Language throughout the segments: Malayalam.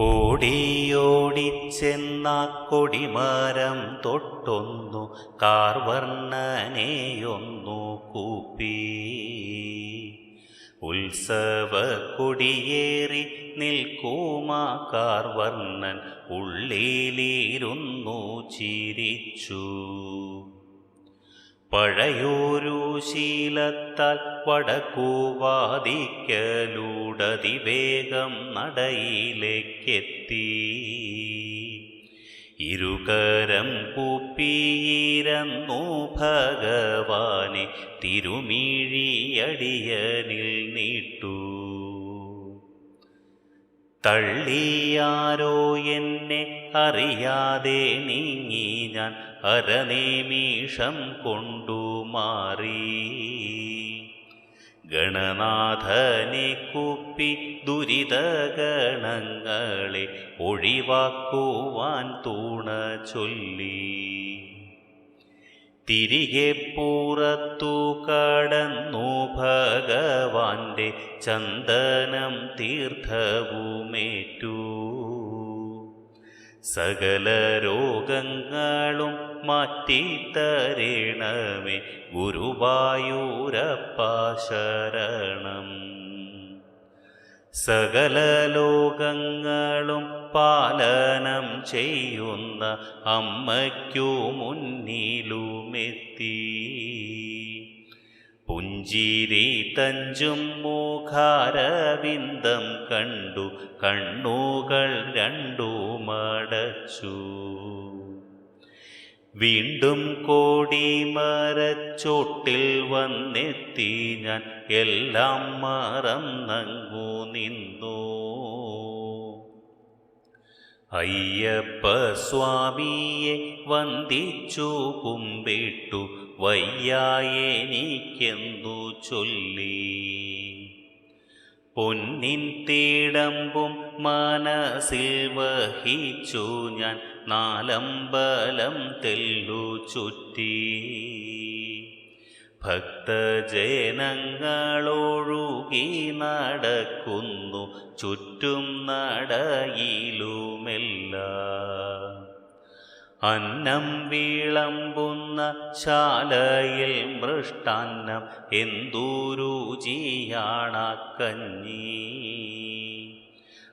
ഓടിയോടിച്ചെന്ന കൊടിമരം തൊട്ടൊന്നു കാർവർണനെയൊന്നു കൂപ്പി. ഉത്സവ കൊടിയേറി നിൽക്കൂമാ കാർവർണൻ ഉള്ളിലിരുന്നു ചിരിച്ചു. പഴയൊരു ശീലത്താൽ വടക്കൂവാദിക്കലൂടതിവേഗം നടയിലേക്കെത്തി. ഇരുകരം കൂപ്പിയിരുന്നു ഭഗവാനെ തിരുമിഴിയടിയനിൽ നീട്ടു. തള്ളിയാരോ എന്നെ അറിയാതെ നീങ്ങി ഞാൻ അരനിമിഷം കൊണ്ടു മാറി. ഗണനാഥനെ കുപ്പി ദുരിതഗണങ്ങളെ ഒഴിവാക്കുവാൻ തൂണ ചൊല്ലി. തിരികെ പുറത്തു കടന്നു ഭഗവാന്റെ ചന്ദനം തീർത്ഥവുമേറ്റു. സകല രോഗങ്ങളും മാറ്റിത്തരേണമേ ഗുരുവായൂരപ്പ ശരണം. സകല ലോകങ്ങളും പാലനം ചെയ്യുന്ന അമ്മയ്ക്കു മുന്നിലുമെത്തി. പുഞ്ചിരി തഞ്ചും മുഖാരവിന്ദം കണ്ടു കണ്ണുകൾ രണ്ടുമടച്ചു. വീണ്ടും കോടി മരച്ചോട്ടിൽ വന്നെത്തി ഞാൻ എല്ലാം മറന്നങ്ങു നിന്നു. അയ്യപ്പ സ്വാമിയെ വന്ദിച്ചു കുമ്പിട്ടു വയ്യായെനിക്കെന്തു ചൊല്ലി. പൊന്നിൻ തീടമ്പും മനസ്സിൽ വഹിച്ചു ഞാൻ നാലമ്പലം തെല്ലു ചുറ്റി. ഭക്തജനങ്ങളൊഴുകി നടക്കുന്നു ചുറ്റും നടയിലുമെല്ലാം അന്നം വിളമ്പുന്ന ശാലയിൽ മൃഷ്ടാന്നം എന്തു രുചിയാണ കഞ്ഞി?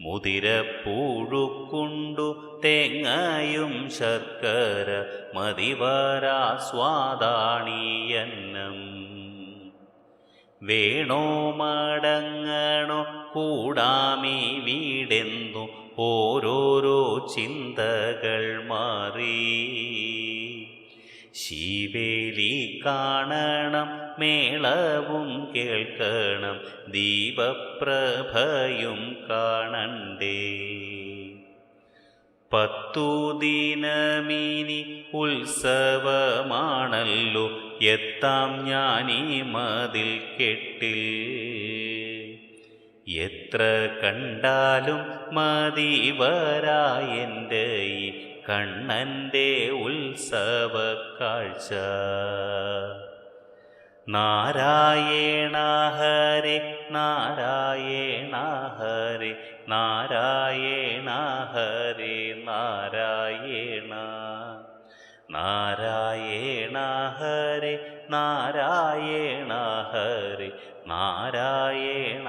മുതിരപ്പൂഴുക്കുണ്ടു തേങ്ങയും ശർക്കര മതിവരാ സ്വാദാണിയന്നം വേണോ മടങ്ങണോ കൂടാമി വീടെന്നു ഓരോരോ ചിന്തകൾ മാറി. ശിവേലി കാണണം മേളവും കേൾക്കണം ദീപപ്രഭയും കാണണ്ടേ. പത്തു ദിനമിനി ഉത്സവമാണല്ലോ എത്താം ഞാനീ മതിൽ കെട്ടിൽ. എത്ര കണ്ടാലും മതിവരായെന്റെ ഈ കണ്ണന്റെ ഉത്സവ കാഴ്ച. നാരായണ ഹരി നാരായണ ഹരി നാരായണ ഹരി നാരായണ. നാരായണ ഹരി നാരായണ ഹരി നാരായണ